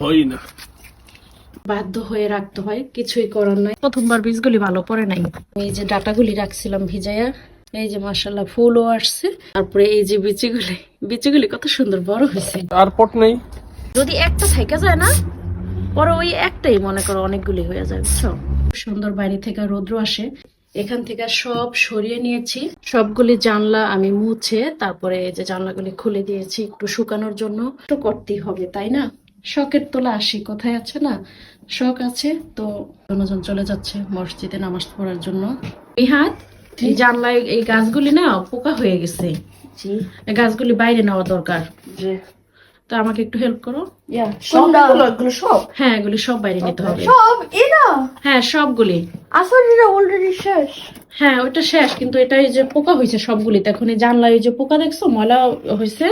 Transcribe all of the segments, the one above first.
হয় না। বাধ্য হয়ে রাখতে হয় কিছুই করার নাই। প্রথমবার বীজগুলি ভালো পড়ে নাই। এই যে ডাটাগুলি রাখছিলাম ভিজাইয়া এই যে মাসাল্লাহ ফুলও আসছে। তারপরে এই যে বিচিগুলি বিচিগুলি কত সুন্দর বড় হয়েছে। আর পট নেই। যদি একটা থেকে যায় না পরে ওই একটাই মনে করো অনেকগুলি হয়ে যায় বুঝছ? সুন্দর বাইরে থেকে রৌদ্র আসে। এখান থেকে সব সরিয়ে নিয়েছি। সবগুলি জানলা আমি মুছে তারপরে এই যে জানলাগুলি খুলে দিয়েছি একটু শুকানোর জন্য। একটু করতেই হবে তাই না? শখের তোলা আসি কোথায় আছে না? শখ আছে তো জনজন চলে যাচ্ছে মসজিদে নামাজ পড়ার জন্য। এই জানলায় এই গাছগুলি না পোকা হয়ে গেছে। গাছগুলি বাইরে নেওয়া দরকার। তো আমাকে একটু হেল্প করো। সবগুলো এগুলো সব হ্যাঁ এগুলি সব বাইরে নিতে হবে। সব হ্যাঁ সবগুলি। আসলে এটা অলরেডি শেষ। হ্যাঁ ওইটা শেষ কিন্তু এটা এই যে পোকা হয়েছে সবগুলিতে। এখন এই জানলায় এই যে পোকা দেখছ ময়লা হয়েছে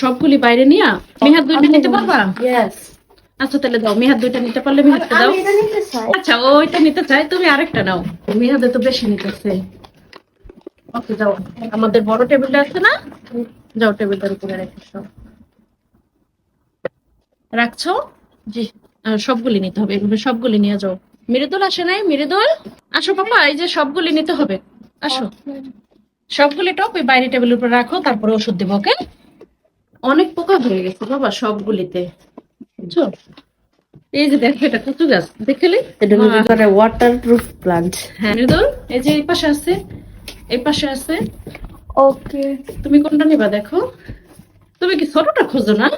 সবগুলি বাইরে নিয়া মেহাত দুইটা নিতে পারবা? আচ্ছা তাহলে দাও। মেহাত দুইটা নিতে পারলে মেহাতটা দাও। আমি এটা নিতে চাই। আচ্ছা ওইটা নিতে চাই তুমি আরেকটা নাও। মেহাদে তো বেশি নিতেছে। ওকে যাও। আমাদের বড় টেবিলটা আছে না? যাও টেবিলটার উপরে রেখে সব রাখছো? জি। সবগুলি নিতে হবে। এগুলো সবগুলি নিয়ে যাও। মৃদুল আসে নাই? মৃদুল আসো পাপা এই যে সবগুলি নিতে হবে। আসো। সবগুলি টপ ওই বাইরে টেবিলের উপর রাখো তারপরে ওষুধ দেবো ওকে? অনেক পোকা হয়ে গেছে বাবা সবগুলিতে। বুঝছ? এই যে দেখো এটা কচু গাছ? দেখলে? এটা ভিতরে ওয়াটারপ্রুফ প্লান্ট হ্যাঁ মৃদুল এই যে এই পাশে আছে এই পাশে আছে। ওকে তুমি কোনটা নিবা দেখো? তুমি কি ছোটটা খোঁজো না?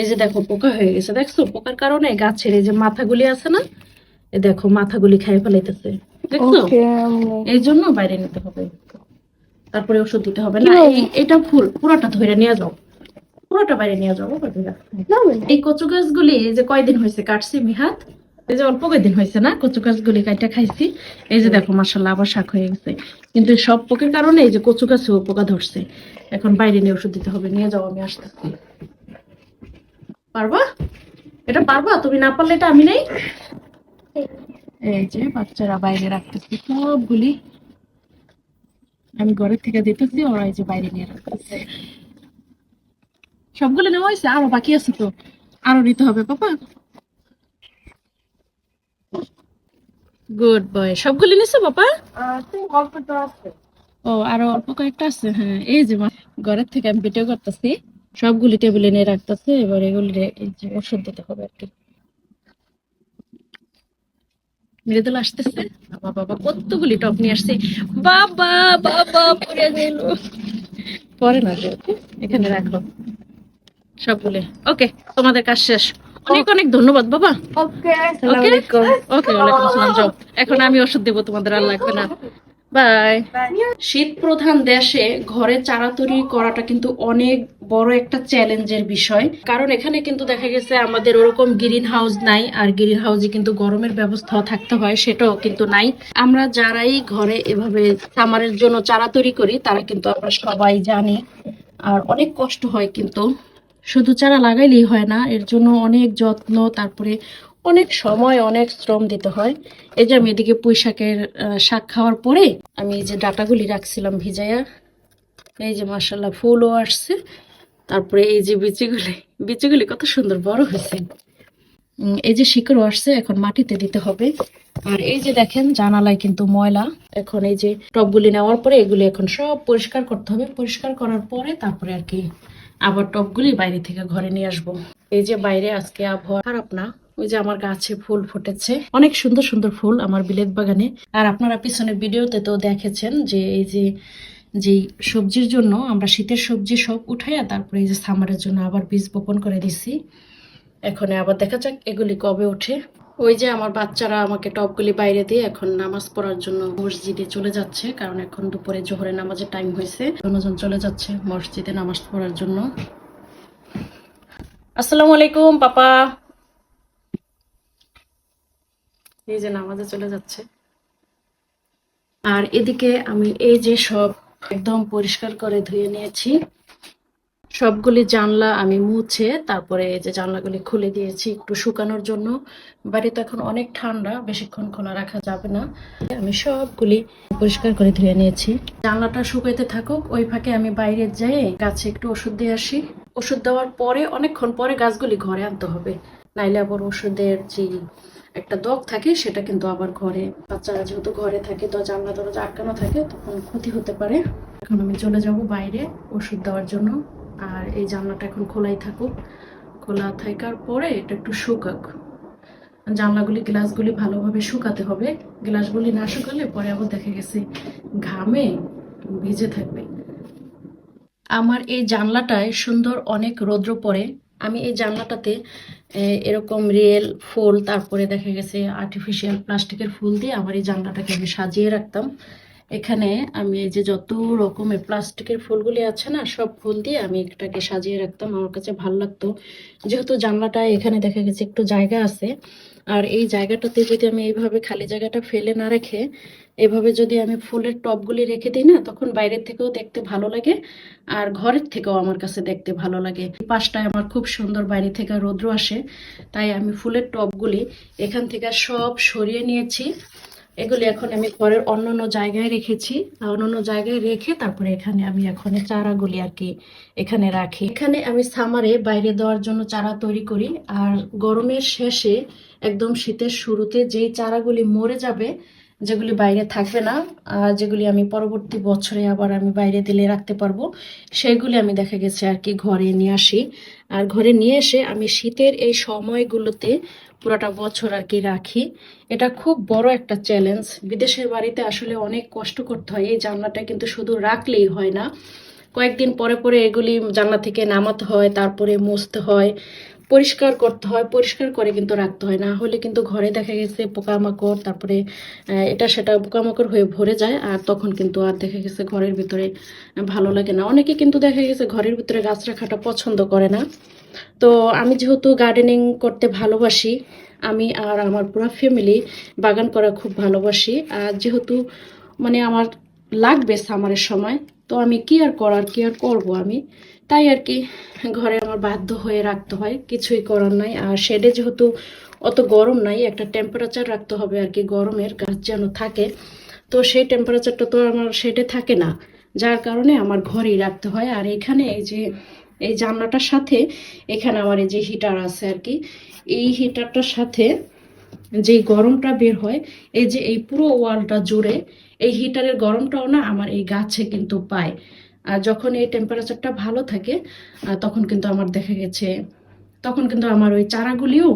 এই যে দেখো পোকা হয়ে গেছে। দেখছ? পোকার কারণে গাছের এই যে মাথাগুলি আছে না এই দেখো মাথাগুলি খাই ফেলাইতেছে। দেখছ? এই জন্য বাইরে নিতে হবে। তারপরে ওষুধ দিতে হবে। না এটা ফুল পুরোটা ধরে নিয়ে যাও। পুরোটা বাইরে নিয়ে ধইরা। এই কচু গাছগুলি এই যে কয়দিন হয়েছে কাটছি মিহাত এই যে অল্প কয়দিন হয়েছে না কচু গাছগুলি কাইটা খাইছি। এই যে দেখো মাসাল্লাহ আবার শাক হয়ে গেছে। কিন্তু সব পোকের কারণে এই যে কচু গাছেও পোকা ধরছে। এখন বাইরে নিয়ে ওষুধ দিতে হবে নিয়ে যাও আমি আসতেছি। পারবা? এটা পারবা? তুমি না পারলে এটা আমি নেই? এই যে বাচ্চারা বাইরে রাখতেছি সবগুলি আমি ঘরের থেকে দিতেছি ওরা এই যে বাইরে নিয়ে রাখতেছে। সবগুলো নেওয়া হয়েছে আরও বাকি আছে তো। আরও নিতে হবে পাপা। গুড বয় সবগুলো নিছো তো আছে। ও আরও অল্প কয়েকটা আছে হ্যাঁ। এই যে ঘরের থেকে আমি ভিডিও করতেছি। সবগুলি টেবিলে নিয়ে রাখতেছে এবার এগুলি এই যে ওষুধ দিতে হবে আর কি। মৃদুল আসতেছে। বাবা বাবা কতগুলি টপ নিয়ে আসছে। বাবা বাবা গেল। পরে না এখানে রাখো। সবগুলি ওকে তোমাদের কাজ শেষ। অনেক অনেক ধন্যবাদ বাবা। ওকে ওকে? ওকে ওয়ালাইকুম আসসালাম যাও। এখন আমি ওষুধ দেবো তোমাদের আর লাগবে না। বাই। শীত প্রধান দেশে ঘরে চারা তৈরি করাটা কিন্তু অনেক বড় একটা চ্যালেঞ্জের বিষয়। কারণ এখানে কিন্তু দেখা গেছে আমাদের ওরকম গ্রিন হাউস নাই আর গ্রিন হাউসে কিন্তু গরমের ব্যবস্থাও থাকতে হয় সেটাও কিন্তু নাই। আমরা যারাই ঘরে এভাবে সামারের জন্য চারা তৈরি করি তারা কিন্তু আমরা সবাই জানি আর অনেক কষ্ট হয় কিন্তু। শুধু চারা লাগাইলেই হয় না এর জন্য অনেক যত্ন তারপরে অনেক সময় অনেক শ্রম দিতে হয়। এই যে আমি এদিকে পুঁই শাকের আহ, শাক খাওয়ার পরে আমি যে ডাটাগুলি রাখছিলাম ভিজাইয়া এই যে মাসাল্লাহ ফুলও আসছে। তারপরে এই যে বিচিগুলি বিচিগুলি কত সুন্দর বড় হয়েছে। এই যে শিকড়ও আসছে, এখন মাটিতে দিতে হবে। আর এই যে দেখেন, জানালায় কিন্তু ময়লা। এখন এই যে টবগুলি নেওয়ার পরে এগুলি এখন সব পরিষ্কার করতে হবে। পরিষ্কার করার পরে তারপরে আর কি আবার টবগুলি বাইরে থেকে ঘরে নিয়ে আসব। এই যে বাইরে আজকে আবহাওয়া খারাপ না। ওই যে আমার গাছে ফুল ফুটেছে। অনেক সুন্দর সুন্দর ফুল আমার বিলেত বাগানে। আর আপনারা পিছনে ভিডিওতে তো দেখেছেন যে এই যে যে সবজির জন্য আমরা শীতের সবজি সব উঠাইয়া তারপরে এই যে সামারের জন্য আবার বীজ বপন করে দিছি। এখন আবার দেখা যাক এগুলি কবে ওঠে ওই যে আমার বাচ্চারা আমাকে টপগুলি বাইরে দিয়ে এখন নামাজ পড়ার জন্য মসজিদে চলে যাচ্ছে, কারণ এখন দুপুরে জোহরে নামাজের টাইম হয়েছে। অন্যজন চলে যাচ্ছে মসজিদে নামাজ পড়ার জন্য। আসসালামু আলাইকুম, পাপা। এই যে নামাজে চলে যাচ্ছে। আর এদিকে আমি এই যে সব একদম পরিষ্কার করে ধুয়ে নিয়েছি। সবগুলি জানলা আমি মুছে তারপরে এই যে জানলাগুলি খুলে দিয়েছি একটু শুকানোর জন্য। বাড়িতে এখন অনেক ঠান্ডা, বেশিক্ষণ খোলা রাখা যাবে না। আমি সবগুলি পরিষ্কার করে ধুয়ে নিয়েছি। জানলাটা শুকাইতে থাকুক, ওই ফাঁকে আমি বাইরে যেয়ে গাছে একটু ওষুধ দিয়ে আসি। ওষুধ দেওয়ার পরে, অনেকক্ষণ পরে গাছগুলি ঘরে আনতে হবে। নাইলে আবার ওষুধের যে একটা দগ থাকে, সেটা কিন্তু আবার ঘরে, বাচ্চারা যেহেতু ঘরে থাকে, তো জানলা দরজা আটকানো থাকে, তখন ক্ষতি হতে পারে। এখন আমি চলে যাব বাইরে ওষুধ দেওয়ার জন্য। আর এই জানলাটা এখন খোলাই থাকুক। খোলা থাকার পরে এটা একটু শুকাক। জানলাগুলি, গ্লাসগুলি ভালোভাবে শুকাতে হবে। গ্লাসগুলি না শুকালে পরে আবার দেখা গেছে ঘামে ভিজে থাকবে। আমার এই জানলাটায় সুন্দর অনেক রৌদ্র পড়ে। আমি এই জানলাটাতে এরকম রিয়েল ফুল, তারপরে দেখা গেছে আর্টিফিশিয়াল প্লাস্টিকের ফুল দিয়ে আমার এই জানলাটাকে আমি সাজিয়ে রাখতাম। এখানে আমি এই যে যত রকমের প্লাস্টিকের ফুলগুলি আছে না, সব ফুল দিয়ে আমি এটাকে সাজিয়ে রাখতাম। আমার কাছে ভালো লাগতো। যেহেতু জানলাটা এখানে দেখা গেছে একটু জায়গা আছে, আর এই জায়গাটাতে যদি আমি এইভাবে খালি জায়গাটা ফেলে না রেখে এভাবে যদি আমি ফুলের টবগুলি রেখে দিই না, তখন বাইরের থেকেও দেখতে ভালো লাগে আর ঘরের থেকেও আমার কাছে দেখতে ভালো লাগে। পাশটায় আমার খুব সুন্দর বাইরে থেকে রৌদ্র আসে, তাই আমি ফুলের টবগুলি এখান থেকে সব সরিয়ে নিয়েছি। এগুলি এখন আমি ঘরের অন্য অন্য জায়গায় রেখেছি। অন্য অন্য জায়গায় রেখে তারপরে এখানে আমি এখন চারাগুলি আর কি এখানে রাখি। এখানে আমি সামারে বাইরে দেওয়ার জন্য চারা তৈরি করি। আর গরমের শেষে, একদম শীতের শুরুতে যেই চারাগুলি মরে যাবে যেগুলি বাইরে থাকবে না, আর যেগুলি আমি পরবর্তী বছরে আবার আমি বাইরে দিলে রাখতে পারব, সেগুলি আমি দেখা গেছে আর কি ঘরে নিয়ে আসি। আর ঘরে নিয়ে এসে আমি শীতের এই সময়গুলোতে পুরোটা বছর আর কি রাখি। এটা খুব বড় একটা চ্যালেঞ্জ বিদেশের বাড়িতে আসলে অনেক কষ্ট করতে হয়, এই জানলাটা কিন্তু শুধু রাখলেই হয় না। কয়েকদিন পরে পরে এগুলি জানলা থেকে নামাতে হয়, তারপরে মুছতে হয়। পরিষ্কার করতে হয়, পরিষ্কার করে কিন্তু রাখতে হয়। না হলে কিন্তু ঘরে দেখা গেছে পোকামাকড়, তারপরে এটা সেটা পোকামাকড় হয়ে ভরে যায় আর তখন কিন্তু আর দেখা গেছে ঘরের ভিতরে ভালো লাগে না। অনেকে কিন্তু দেখা গেছে ঘরের ভিতরে গাছ রাখাটা পছন্দ করে না। তো আমি যেহেতু গার্ডেনিং করতে ভালোবাসি, আমি আর আমার পুরো ফ্যামিলি বাগান করা খুব ভালোবাসি। আর যেহেতু মানে আমার লাগবে সামারের সময়, তো আমি কি আর করার, কি আর করব আমি? তাই আর কি ঘরে আমার বাধ্য হয়ে রাখতে হয়, কিছুই করার নাই। আর শেডে যেহেতু অত গরম নাই, একটা টেম্পারেচার রাখতে হবে আর কি গরমের গাছ যেন থাকে। তো সেই টেম্পারেচারটা তো আমার শেডে থাকে না, যার কারণে আমার ঘরেই রাখতে হয়। আর এখানে এই যে, এই জানলাটার সাথে, এখানে আমার এই যে হিটার আছে আর কি, এই হিটারটার সাথে যে গরমটা বের হয়, এই যে এই পুরো ওয়ালটা জুড়ে, এই হিটারের গরমটাও না আমার এই গাছে কিন্তু পায়। যখন এই টেম্পারেচারটা ভালো থাকে তখন কিন্তু আমার দেখা গেছে, তখন কিন্তু আমার ওই চারাগুলিও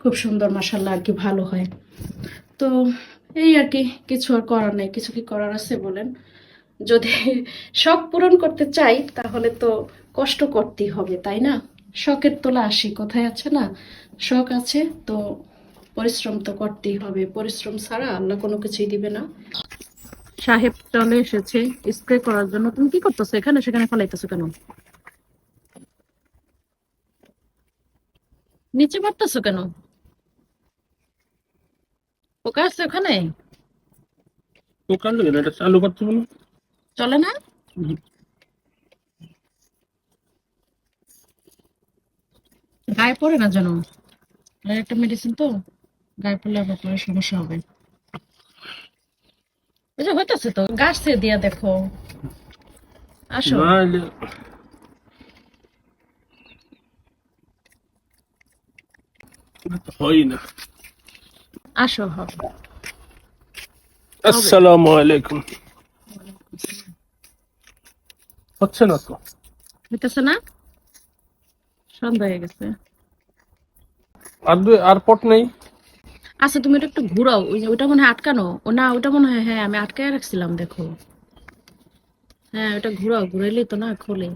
খুব সুন্দর মাসাল্লাহ আর কি ভালো হয়। তো এই আর কি কিছু আর করার নেই, কিছু কি করার আছে বলেন? যদি শখ পূরণ করতে চাই, তাহলে তো কষ্ট করতেই হবে, তাই না? শখের তোলা আসি, কোথায় আছে না? শখ আছে, তো পরিশ্রম তো করতেই হবে। পরিশ্রম ছাড়া আল্লাহ কোনো কিছুই দিবে না। সাহেব চলে এসেছে স্প্রে করার জন্য। তুমি কি করতেছো এখানে? সেখানে ফলাইতেছো কেন? নিচে পড়তেছো কেন? পোকা আছে ওখানে? থেকে এটা চালু করতে বলো। চলে না? গায়ে পড়ে না যেন? একটা মেডিসিন তো? গায়ে পড়লে আবার পরে সমস্যা হবে। ওই যে হইতেছে তো গাছ থেকে দিয়া দেখো। আসো। নাহলে হয় না। আসো হবে। আসসালামু আলাইকুম। হচ্ছে না তো? হইতেছে না? সন্ধ্যা হয়ে গেছে। আর আর পট নেই? আচ্ছা তুমি এটা একটু ঘুরাও। ওই যে ওটা মনে হয় আটকানো। ও না ওটা মনে হয় হ্যাঁ আমি আটকায় রাখছিলাম দেখো। হ্যাঁ ওটা ঘুরাও ঘুরাইলেই তো না খোলে।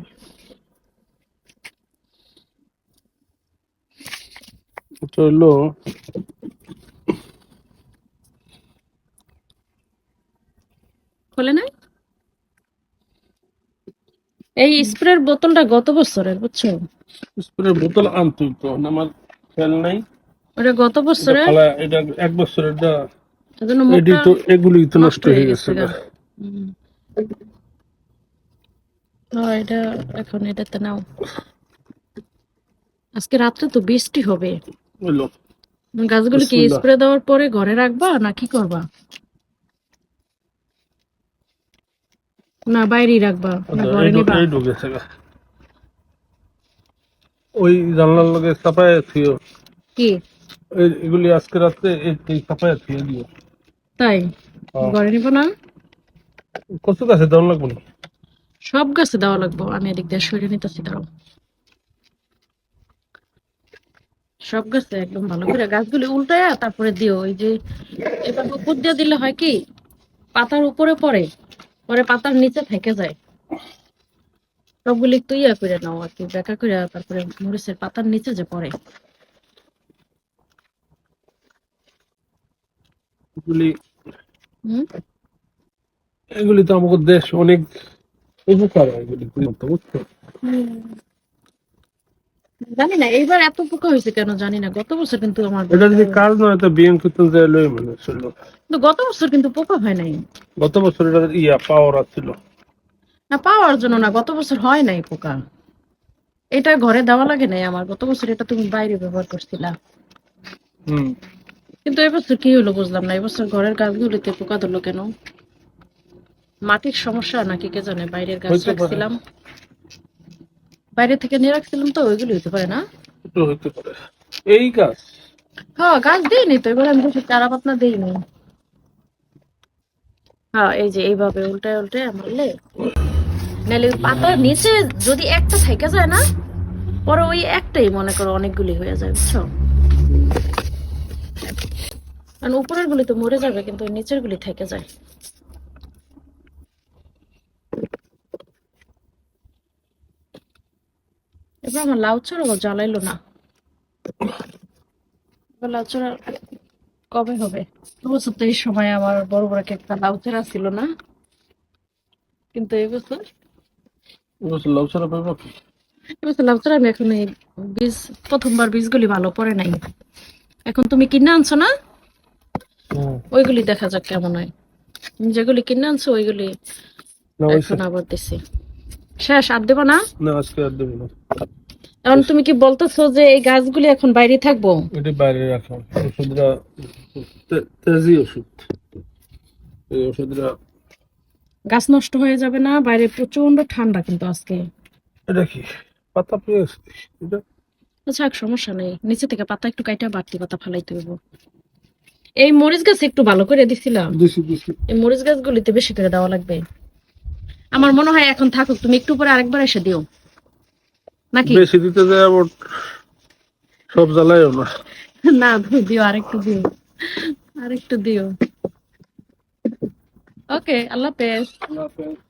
খোলে না এই স্প্রের বোতলটা গত বছরের বুঝছ? স্প্রে বোতল আনতুই তো আমার খেয়াল নাই। ওটা গত বছরে এটা এক বছরের দা এডি তো এগুলি তো নষ্ট হয়ে গেছে গা। এটা এখন এটাতে নাও। আজকে রাত্রে তো বৃষ্টি হবে। গাছগুলো কি স্প্রে দেওয়ার পরে ঘরে রাখবা না কি করবা? না বাইরেই রাখবা না ঘরে নিবা। গা। ওই জানলার লগে চাপায় থিও কি? এগুলি আজকে রাত্রে এই- চাপায় দিও তাই? হ্যাঁ। ঘরে নিব না? কত দাম লাগবে না? সব গাছে দেওয়া লাগবো। আমি এদিক দিয়ে সরিয়ে নিতেছি দাঁড়াও। সব গাছে একদম ভালো করে গাছগুলি উল্টায়া তারপরে দিও। ওই যে এবার উপর দিয়ে দিলে হয় কি পাতার উপরে পড়ে পরে পাতার নিচে থেকে যায়। সবগুলি একটু ইয়া করে নাও আর কি বেকা করে তারপরে মরিচের পাতার নিচে যে পড়ে। এগুলি এগুলি তো আমাদের দেশ অনেক উপকার হয় এগুলি বুঝছ জানি না এইবার এত পোকা হয়েছে কেন জানি না গত বছর কিন্তু আমার এটা যদি কাজ নয় তো বিএম কীর্তন যায় লই মানে ছিল কিন্তু গত বছর কিন্তু পোকা হয় নাই। গত বছর এটা ইয়া পাওয়ার আছিল না পাওয়ার জন্য না গত বছর হয় নাই পোকা এটা ঘরে দেওয়া লাগে নাই আমার গত বছর এটা তুমি বাইরে ব্যবহার করছিলা। হুম। কিন্তু এবছর কি হলো বুঝলাম না এবছর ঘরের গাছগুলিতে পোকা ধরলো কেন? মাটির সমস্যা নাকি কে জানে বাইরের গাছ রাখছিলাম। বাইরে থেকে নিয়ে রাখছিলাম তো ওইগুলি হতে পারে না। হইতে পারে। এই গাছ? হ্যাঁ গাছ দিইনি তো এবার আমি বেশি চারা পাতনা দিইনি। হ্যাঁ এই যে এইভাবে উল্টায় উল্টায় মারলে। নাহলে পাতার নিচে যদি একটা থেকে যায় না পরে ওই একটাই মনে করো অনেকগুলি হয়ে যায় বুঝছ? কারণ উপরের গুলি তো মরে যাবে কিন্তু নিচের গুলি থেকে যায়। এবার আমার লাউ ছাড়াও জ্বালাইলো না। লাউ কবে হবে? এবছর তো এই সময় আমার বড় বড় একটা লাউ চারা ছিল না। কিন্তু এবছর লাউ এবছর লাউ চারা আমি এখন এই বীজ প্রথমবার বীজগুলি ভালো পড়ে নাই। এখন তুমি কিনে আনছো না। ওইগুলি দেখা যাক কেমন হয়। যেগুলি কিনে আনছো ওইগুলি এখন আবার দিছি। শেষ আর দেবো না? না আজকে আর দেবো না। এখন তুমি কি বলতেছো যে এই গাছগুলি এখন বাইরে থাকব? এটা বাইরে রাখা ওষুধরা তেজি ওষুধ। এই ওষুধরা গাছ নষ্ট হয়ে যাবে না বাইরে প্রচণ্ড ঠান্ডা কিন্তু আজকে। এটা কি? পাতা পেঁয়াজ এটা? আচ্ছা এক সমস্যা নেই। নিচে থেকে পাতা একটু কাইটা বাড়তি পাতা ফালাইতে হইব। এই মরিচ গাছ একটু ভালো করে দিছিলাম। দিছি দিছি। এই মরিচ গাছগুলিতে বেশি করে দেওয়া লাগবে। আমার মনে হয় এখন থাকুক তুমি একটু পরে আরেকবার এসে দিও। নাকি? বেশি দিতে যায় আবার সব জ্বালাইও না। না দিও আরেকটু দিও। আরেকটু দিও। ওকে আল্লাহ হাফেজ। আল্লাহ হাফেজ।